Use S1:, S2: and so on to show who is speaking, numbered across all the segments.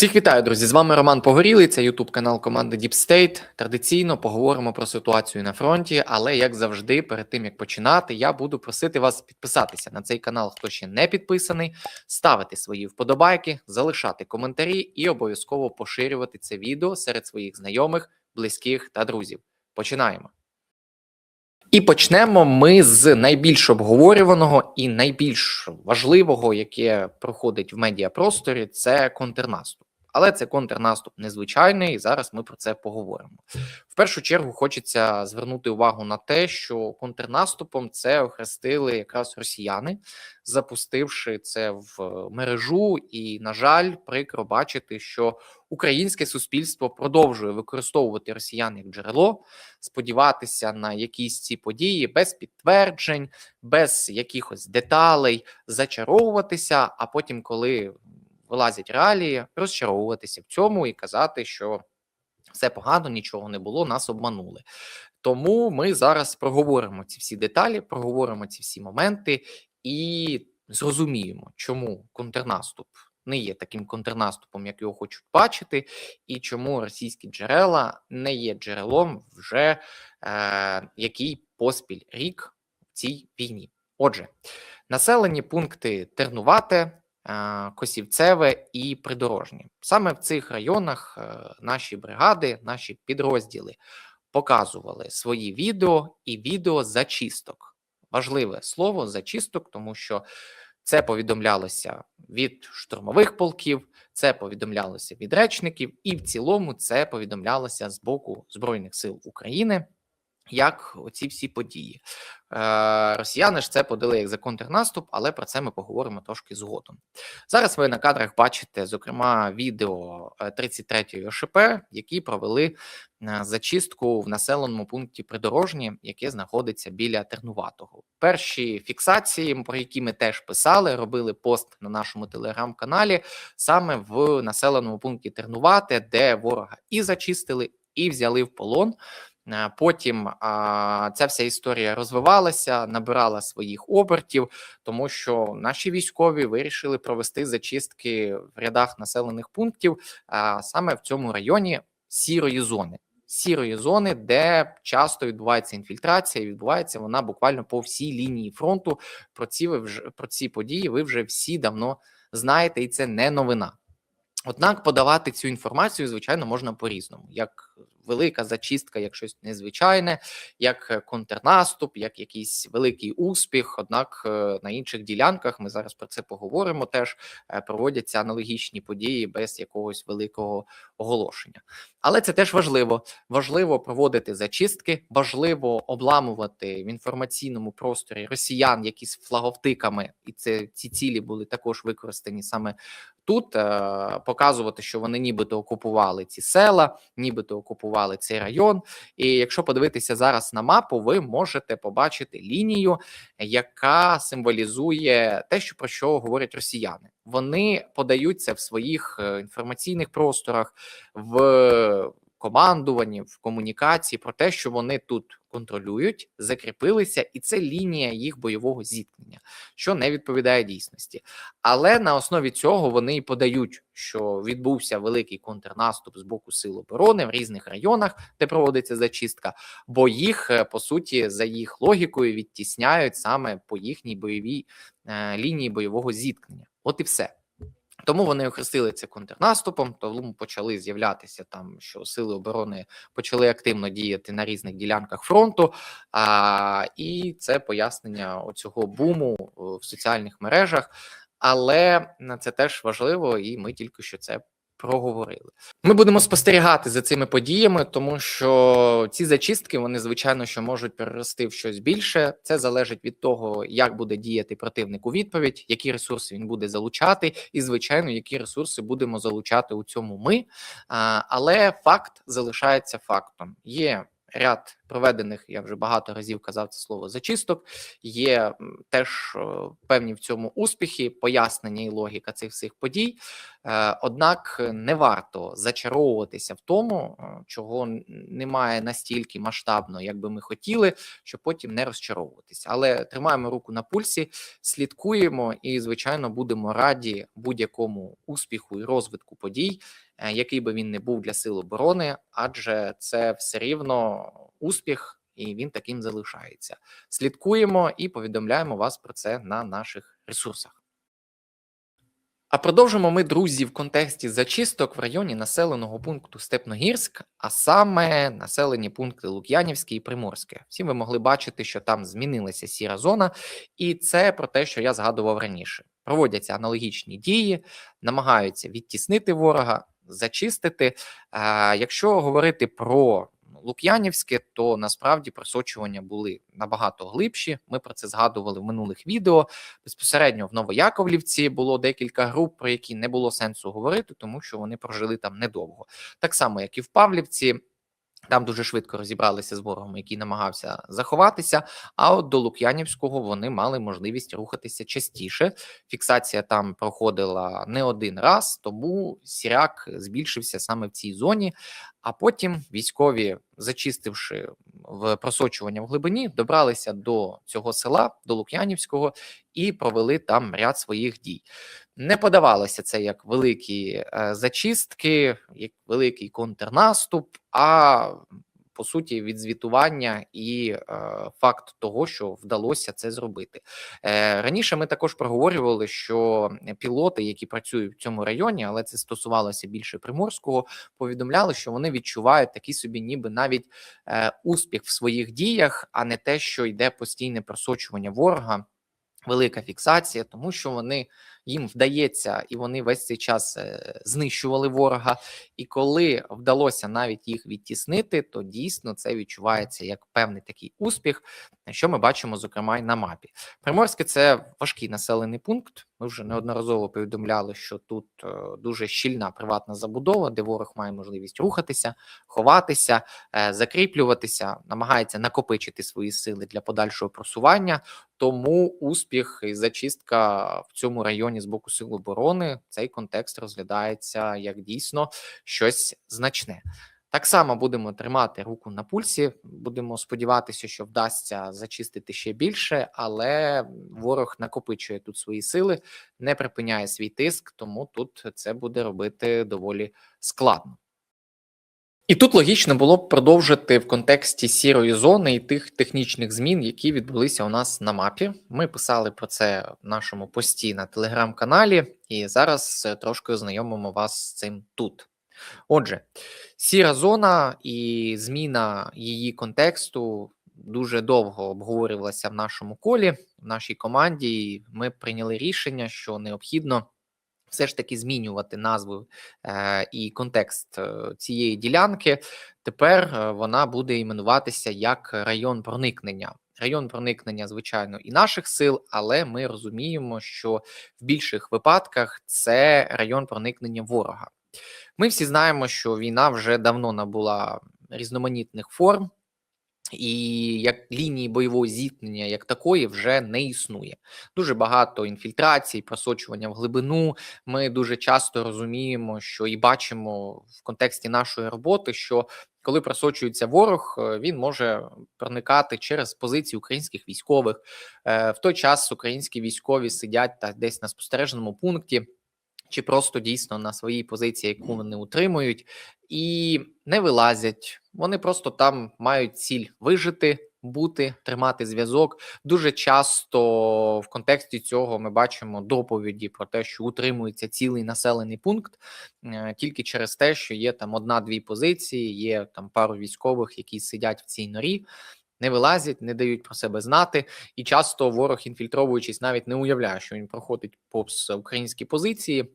S1: Всіх вітаю, друзі! З вами Роман Погорілий. Це Ютуб канал команди Deep State. Традиційно поговоримо про ситуацію на фронті. Але як завжди, перед тим як починати, я буду просити вас підписатися на цей канал, хто ще не підписаний, ставити свої вподобайки, залишати коментарі і обов'язково поширювати це відео серед своїх знайомих, близьких та друзів. Починаємо. І почнемо ми з найбільш обговорюваного і найбільш важливого, яке проходить в медіапросторі, це контрнаступ. Але це контрнаступ незвичайний, і зараз ми про це поговоримо. В першу чергу хочеться звернути увагу на те, що контрнаступом це охрестили якраз росіяни, запустивши це в мережу. І, на жаль, прикро бачити, що українське суспільство продовжує використовувати росіян як джерело, сподіватися на якісь ці події без підтверджень, без якихось деталей, зачаровуватися. А потім, коли вилазять реалії, розчаровуватися в цьому і казати, що все погано, нічого не було, нас обманули. Тому ми зараз проговоримо ці всі деталі, проговоримо ці всі моменти і зрозуміємо, чому контрнаступ не є таким контрнаступом, як його хочуть бачити, і чому російські джерела не є джерелом вже е, який поспіль рік в цій війні. Отже, населені пункти Тернувате. Е, Косівцеве і Придорожні. Саме в цих районах е, наші бригади, наші підрозділи показували свої відео і відео зачисток. Важливе слово зачисток, тому що це повідомлялося від штурмових полків, це повідомлялося від речників, і в цілому це повідомлялося з боку Збройних сил України. Як оці всі події Е, росіяни ж це подали як за контрнаступ, але про це ми поговоримо трошки згодом. Зараз ви на кадрах бачите, зокрема, відео 33-ї ОШП, які провели е, зачистку в населеному пункті Придорожні, яке знаходиться біля Тернуватого. Перші фіксації, про які ми теж писали, робили пост на нашому телеграм-каналі, саме в населеному пункті Тернувате, де ворога і зачистили, і взяли в полон. Е, потім а, ця вся історія розвивалася, набирала своїх обертів, тому що наші військові вирішили провести зачистки в рядах населених пунктів, а саме в цьому районі сірої зони. Сірої зони, де часто відбувається інфільтрація, відбувається вона буквально по всій лінії фронту. Про ці ви вже про ці події ви вже всі давно знаєте, і це не новина. Однак подавати цю інформацію, звичайно, можна по-різному, як велика зачистка, як щось незвичайне, як контрнаступ, як якийсь великий успіх. Однак е, на інших ділянках ми зараз про це поговоримо. Теж е, проводяться аналогічні події без якогось великого оголошення. Але це теж важливо. Важливо проводити зачистки, важливо обламувати в інформаційному просторі росіян, які з флаговтиками, і це ці цілі були також використані саме тут. Е, показувати, що вони нібито окупували ці села, нібито окупували цей район. І якщо подивитися зараз на мапу, ви можете побачити лінію, яка символізує те, що про що говорять росіяни. Вони подають це в своїх е, інформаційних просторах, в командуванні, в комунікації про те, що вони тут контролюють, закріпилися, і це лінія їх бойового зіткнення, що не відповідає дійсності. Але на основі цього вони і подають, що відбувся великий контрнаступ з боку сил оборони в різних районах, де проводиться зачистка, бо їх е, по суті за їх логікою відтісняють саме по їхній бойовій е, лінії бойового зіткнення. От і все. Тому вони охрестили це контрнаступом, тому почали з'являтися там, що сили оборони почали активно діяти на різних ділянках фронту. А, І це пояснення оцього буму в соціальних мережах. Але це теж важливо, і ми тільки що це проговорили. Ми будемо спостерігати за цими подіями, тому що ці зачистки вони звичайно що можуть перерости в щось більше. Це залежить від того, як буде діяти противник у відповідь, які ресурси він буде залучати, і звичайно, які ресурси будемо залучати у цьому. Ми але факт залишається фактом. Є ряд проведених, я вже багато разів казав це слово зачисток. Є теж певні в цьому успіхи, пояснення і логіка цих всіх подій. Е, однак не варто зачаровуватися в тому, чого немає настільки масштабно, як би ми хотіли, щоб потім не розчаровуватися. Але тримаємо руку на пульсі, слідкуємо і, звичайно, будемо раді будь-якому успіху і розвитку подій. Е, який би він не був для сил оборони, адже це все рівно успіх, і він таким залишається. Слідкуємо і повідомляємо вас про це на наших ресурсах. А продовжимо ми, друзі, в контексті зачисток в районі населеного пункту Степногірськ, а саме населені пункти Лук'янівське і Приморське. Всі ви могли бачити, що там змінилася сіра зона, і це про те, що я згадував раніше. Проводяться аналогічні дії, намагаються відтіснити ворога, зачистити. Якщо говорити про Лук'янівське, то насправді просочування були набагато глибші. Ми про це згадували в минулих відео. Безпосередньо в Новояковлівці було декілька груп, про які не було сенсу говорити, тому що вони прожили там недовго. Так само, як і в Павлівці. Там дуже швидко розібралися з ворогом, який намагався заховатися. А от до Лук'янівського вони мали можливість рухатися частіше. Фіксація там проходила не один раз, тому сіряк збільшився саме в цій зоні. А потім військові, зачистивши в просочування в глибині, добралися до цього села, до Лук'янівського, і провели там ряд своїх дій. Не подавалося це як великі е, зачистки, як великий контрнаступ, а по суті відзвітування і е, факт того, що вдалося це зробити. Е, Раніше ми також проговорювали, що пілоти, які працюють в цьому районі, але це стосувалося більше приморського, повідомляли, що вони відчувають такий собі, ніби навіть е, успіх в своїх діях, а не те, що йде постійне просочування ворога. Велика фіксація, тому що вони їм вдається, і вони весь цей час е, знищували ворога. І коли вдалося навіть їх відтіснити, то дійсно це відчувається як певний такий успіх, що ми бачимо, зокрема, й на мапі. Приморське це важкий населений пункт. Ми вже неодноразово повідомляли, що тут е, дуже щільна приватна забудова, де ворог має можливість рухатися, ховатися, е, закріплюватися, намагається накопичити свої сили для подальшого просування. Тому успіх і зачистка в цьому районі з боку сил оборони цей контекст розглядається як дійсно щось значне. Так само будемо тримати руку на пульсі. Будемо сподіватися, що вдасться зачистити ще більше, але ворог накопичує тут свої сили, не припиняє свій тиск, тому тут це буде робити доволі складно. І тут логічно було б продовжити в контексті сірої зони і тих технічних змін, які відбулися у нас на мапі. Ми писали про це в нашому пості на телеграм-каналі, і зараз трошки ознайомимо вас з цим тут. Отже, сіра зона і зміна її контексту дуже довго обговорювалася в нашому колі, в нашій команді. і Ми прийняли рішення, що необхідно все ж таки змінювати назву е, і контекст е, цієї ділянки. Тепер е, вона буде іменуватися як район проникнення. Район проникнення, звичайно, і наших сил, але ми розуміємо, що в більших випадках це район проникнення ворога. Ми всі знаємо, що війна вже давно набула різноманітних форм і як лінії бойового зіткнення, як такої, вже не існує. Дуже багато інфільтрацій, просочування в глибину. Ми дуже часто розуміємо, що і бачимо в контексті нашої роботи, що коли просочується ворог, е, він може проникати через позиції українських військових. Е, в той час українські військові сидять та десь на спостереженому пункті чи просто дійсно на своїй позиції, яку вони утримують, і не вилазять. Вони просто там мають ціль вижити, бути, тримати зв'язок. Дуже часто в контексті цього ми бачимо доповіді про те, що утримується цілий населений пункт е, тільки через те, що є там одна-дві позиції, є там пару військових, які сидять в цій норі. Не вилазять, не дають про себе знати, і часто ворог, інфільтровуючись, навіть не уявляє, що він проходить повз українські позиції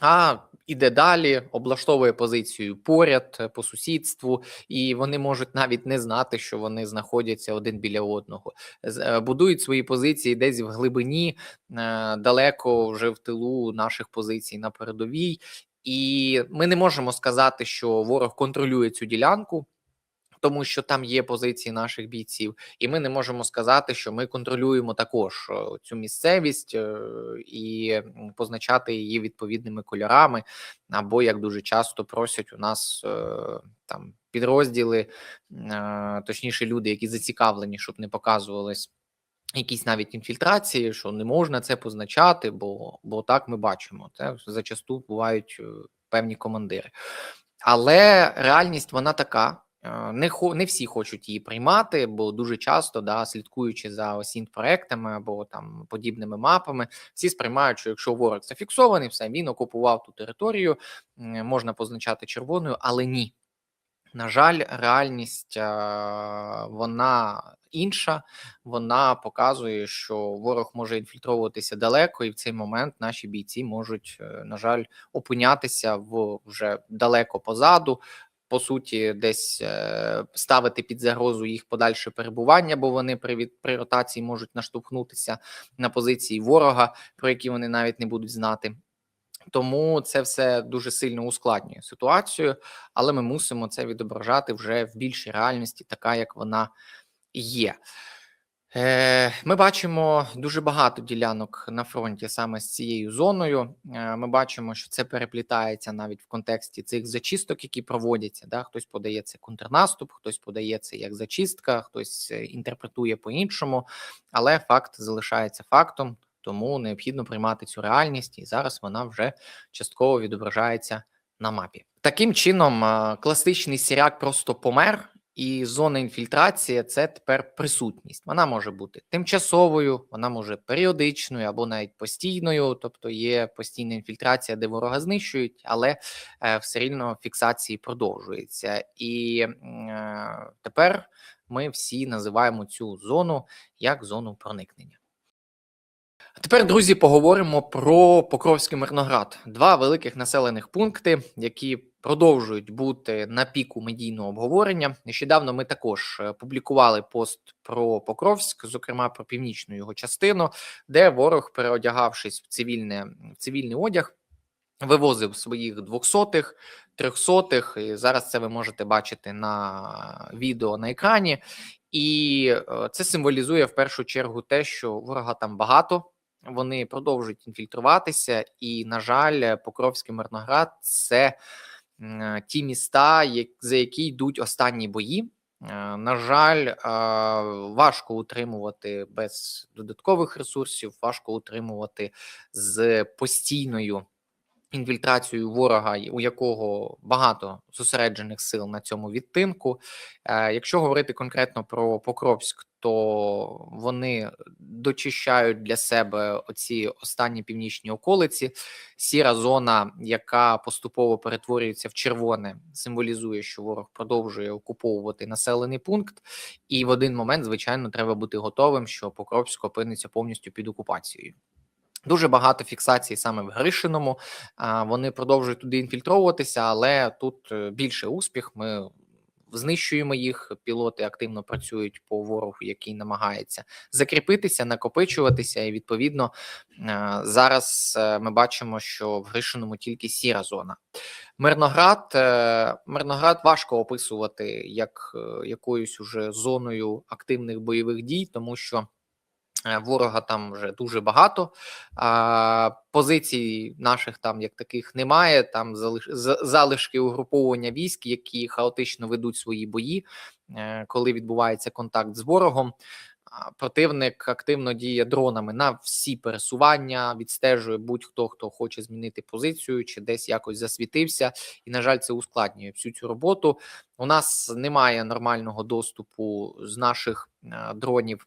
S1: а іде далі, облаштовує позицію поряд е, по сусідству, і вони можуть навіть не знати, що вони знаходяться один біля одного, е, будують свої позиції десь в глибині, е, далеко вже в тилу наших позицій на передовій, і ми не можемо сказати, що ворог контролює цю ділянку. Тому що там є позиції наших бійців, і ми не можемо сказати, що ми контролюємо також цю місцевість е, і позначати її відповідними кольорами, або як дуже часто просять у нас е, там підрозділи, е, точніше, люди, які зацікавлені, щоб не показувались. Якісь навіть інфільтрації, що не можна це позначати, бо, бо так ми бачимо. Це зачасту бувають певні командири. Але реальність вона така. Е, Не хо не всі хочуть її приймати, бо дуже часто, да, слідкуючи за осінь проектами або там подібними мапами, всі сприймають, що якщо ворог зафіксований, все він окупував ту територію, можна позначати червоною, але ні. На жаль, реальність а, вона інша. Вона показує, що ворог може інфільтровуватися далеко, і в цей момент наші бійці можуть, е, на жаль, опинятися в вже далеко позаду. По суті, десь е, ставити під загрозу їх подальше перебування, бо вони при при ротації можуть наштовхнутися на позиції ворога, про які вони навіть не будуть знати. Тому це все дуже сильно ускладнює ситуацію, але ми мусимо це відображати вже в більшій реальності, така як вона є. Е, Ми бачимо дуже багато ділянок на фронті саме з цією зоною. Е, Ми бачимо, що це переплітається навіть в контексті цих зачисток, які проводяться. Да? Хтось подає це контрнаступ, хтось подає це як зачистка, хтось е, інтерпретує по-іншому, але факт залишається фактом. Тому необхідно приймати цю реальність, і зараз вона вже частково відображається на мапі. Таким чином, класичний сіряк просто помер, і зона інфільтрації це тепер присутність. Вона може бути тимчасовою, вона може періодичною або навіть постійною, тобто є постійна інфільтрація, де ворога знищують, але е, все рівно фіксації продовжується. І е, тепер ми всі називаємо цю зону як зону проникнення. А тепер, друзі, поговоримо про Покровський Мирноград. Два великих населених пункти, які продовжують бути на піку медійного обговорення. Нещодавно ми також е, публікували пост про Покровськ, зокрема про північну його частину, де ворог, переодягавшись в цивільне в цивільний одяг, вивозив своїх двохсотих, трьохсотих. І зараз це ви можете бачити на відео на екрані. І е, це символізує в першу чергу те, що ворога там багато. Вони продовжують інфільтруватися, і, на жаль, Покровський Мирноград це ті міста, за які йдуть останні бої. Е, На жаль, е, важко утримувати без додаткових ресурсів, важко утримувати з постійною інфільтрацією ворога, у якого багато зосереджених сил на цьому відтинку. Е, Якщо говорити конкретно про Покровськ, то вони дочищають для себе оці останні північні околиці. Сіра зона, яка поступово перетворюється в червоне, символізує, що ворог продовжує окуповувати населений пункт, і в один момент, звичайно, треба бути готовим, що Покровськ опиниться повністю під окупацією. Дуже багато фіксацій саме в Гришиному. Вони продовжують туди інфільтровуватися, але тут е, більше успіх. Ми знищуємо їх. Пілоти активно працюють по ворогу, який намагається закріпитися, накопичуватися. І відповідно е, зараз е, ми бачимо, що в Гришиному тільки сіра зона. Мирноград е, Мирноград важко описувати як якоюсь уже зоною активних бойових дій, тому що. Е, Ворога там вже дуже багато. А, позицій наших там як таких немає. Там залиш, залишки угруповування військ, які хаотично ведуть свої бої, е, коли відбувається контакт з ворогом. Противник активно діє дронами на всі пересування, відстежує будь-хто, хто хоче змінити позицію чи десь якось засвітився. І, на жаль, це ускладнює всю цю роботу. У нас немає нормального доступу з наших е, дронів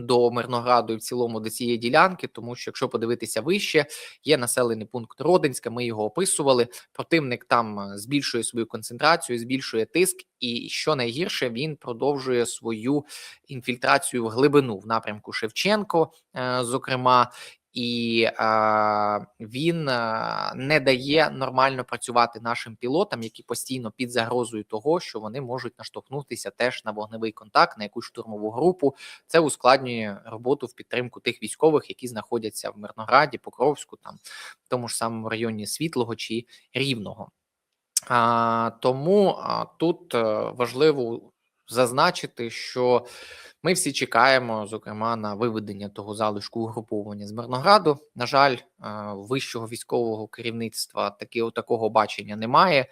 S1: до Мирнограду і в цілому до цієї ділянки, тому що якщо подивитися вище, є населений пункт Родинська. Ми його описували. Противник там е, збільшує свою концентрацію, збільшує тиск, і що найгірше, він продовжує свою інфільтрацію в глибину в напрямку Шевченко, е, зокрема. І е, він не дає нормально працювати нашим пілотам, які постійно під загрозою того, що вони можуть наштовхнутися теж на вогневий контакт, на якусь штурмову групу. Це ускладнює роботу в підтримку тих військових, які знаходяться в Мирнограді, Покровську, там в тому ж самому районі Світлого чи Рівного. А, тому а, тут е, важливо зазначити, що ми всі чекаємо, зокрема, на виведення того залишку угруповання з Мирнограду. На жаль, е, вищого військового керівництва таки, такого бачення немає.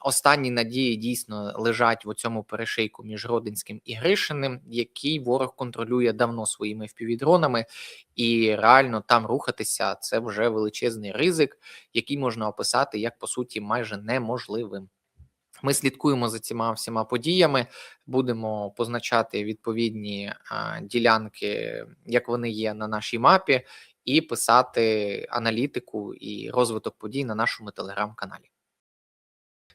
S1: Останні надії дійсно лежать в цьому перешийку між Родинським і Гришиним, який ворог контролює давно своїми впівдронами, і реально там рухатися це вже величезний ризик, який можна описати як по суті майже неможливим. Ми слідкуємо за цими всіма подіями, будемо позначати відповідні ділянки, як вони є на нашій мапі, і писати аналітику і розвиток подій на нашому телеграм-каналі.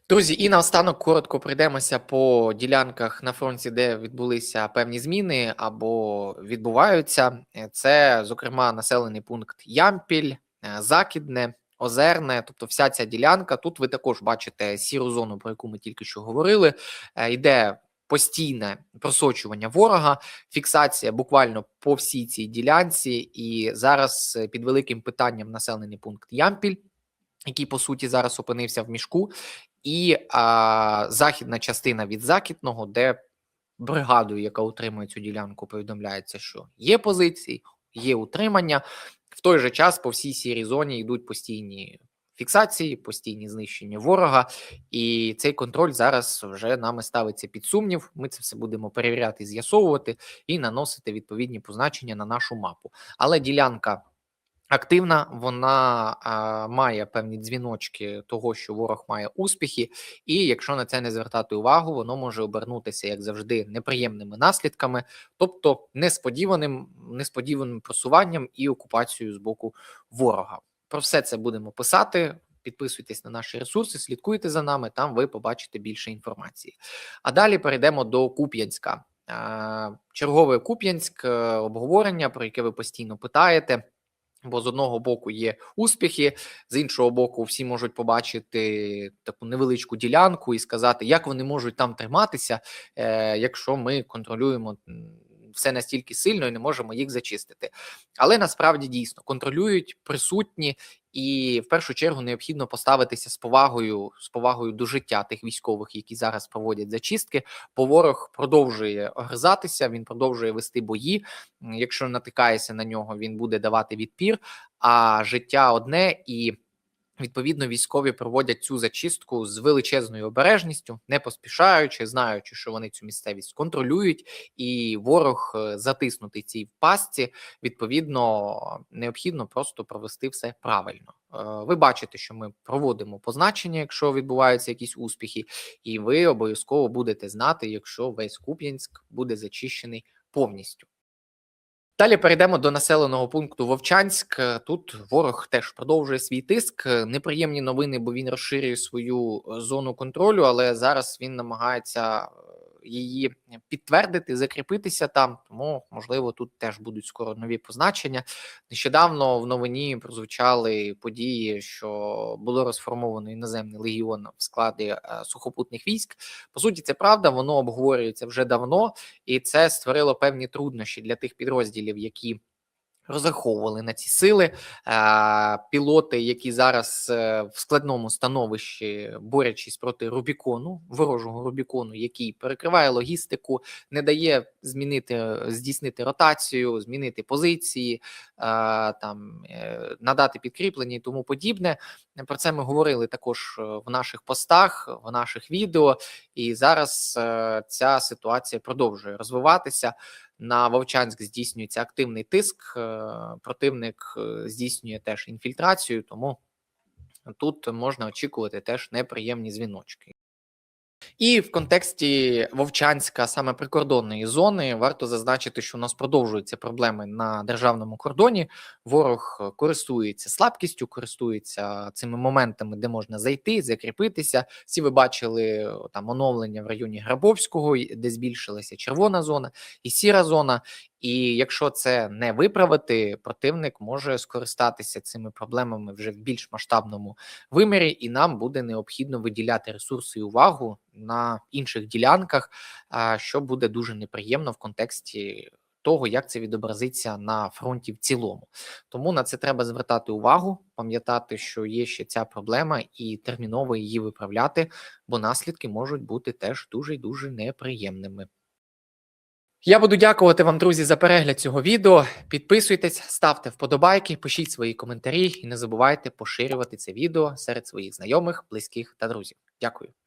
S1: Друзі, і наостанок коротко пройдемося по ділянках на фронті, де відбулися певні зміни або відбуваються. Це, зокрема, населений пункт Ямпіль, е, Закідне, Озерне, тобто вся ця ділянка. Тут ви також бачите сіру зону, про яку ми тільки що говорили. Е, Йде постійне просочування ворога, фіксація буквально по всій цій ділянці. І зараз е, під великим питанням населений пункт Ямпіль, який по суті зараз опинився в мішку, і а, західна частина від західного, де бригадою, яка утримує цю ділянку, повідомляється, що є позиції, є утримання. В той же час по всій сірій зоні йдуть постійні фіксації, постійні знищення ворога, і цей контроль зараз вже нами ставиться під сумнів. Ми це все будемо перевіряти, з'ясовувати і наносити відповідні позначення на нашу мапу. Але ділянка. Активна, вона а, має певні дзвіночки того, що ворог має успіхи, і якщо на це не звертати увагу, воно може обернутися, як завжди, неприємними наслідками, тобто несподіваним, несподіваним просуванням і окупацією з боку ворога. Про все це будемо писати. Підписуйтесь на наші ресурси, слідкуйте за нами, там ви побачите більше інформації. А далі перейдемо до Куп'янська. Чергове Куп'янськ е, обговорення, про яке ви постійно питаєте. Бо з одного боку є успіхи, з іншого боку, всі можуть побачити таку невеличку ділянку і сказати, як вони можуть там триматися, е, якщо ми контролюємо все настільки сильно і не можемо їх зачистити. Але насправді дійсно контролюють присутні, і в першу чергу необхідно поставитися з повагою з повагою до життя тих військових, які зараз проводять зачистки. Бо ворог продовжує огризатися, він продовжує вести бої. Якщо натикаєшся на нього, він буде давати відпір. А життя одне і. Відповідно, військові проводять цю зачистку з величезною обережністю, не поспішаючи, знаючи, що вони цю місцевість контролюють, і ворог е, затиснутий цій пастці. Відповідно, необхідно просто провести все правильно. Е, ви бачите, що ми проводимо позначення, якщо відбуваються якісь успіхи, і ви обов'язково будете знати, якщо весь Куп'янськ буде зачищений повністю. Далі перейдемо до населеного пункту Вовчанськ. Тут ворог теж продовжує свій тиск. Неприємні новини, бо він розширює свою е, зону контролю, але зараз він намагається е, її підтвердити, закріпитися там. Тому можливо тут теж будуть скоро нові позначення. Нещодавно в новині прозвучали події, що було розформовано іноземний легіон в складі е, сухопутних військ. По суті, це правда, воно обговорюється вже давно, і це створило певні труднощі для тих підрозділів, які розраховували на ці сили. Пілоти, які зараз е, в складному становищі борючись проти Рубікону, ворожого Рубікону, який перекриває логістику, не дає змінити здійснити ротацію, змінити позиції, там е, надати підкріплення і тому подібне. Про це ми говорили також е, в наших постах, в наших відео, і зараз ця ситуація продовжує розвиватися на Вовчанськ здійснюється активний тиск. Е, противник е, здійснює теж інфільтрацію, тому тут можна очікувати теж неприємні дзвіночки. І в контексті Вовчанська, саме прикордонної зони, варто зазначити, що у нас продовжуються проблеми на державному кордоні. Ворог користується слабкістю, користується цими моментами, де можна зайти, закріпитися. Всі ви бачили там оновлення в районі Грабовського, де збільшилася червона зона і сіра зона. І якщо це не виправити, противник може скористатися цими проблемами вже в більш масштабному вимірі, і нам буде необхідно виділяти ресурси і увагу на інших ділянках, що буде дуже неприємно в контексті того, як це відобразиться на фронті в цілому. Тому на це треба звертати увагу, пам'ятати, що є ще ця проблема, і терміново її виправляти, бо наслідки можуть бути теж дуже й дуже неприємними. Я буду дякувати вам, друзі, за перегляд цього відео. Підписуйтесь, ставте вподобайки, пишіть свої коментарі і не забувайте поширювати це відео серед своїх знайомих, близьких та друзів. Дякую.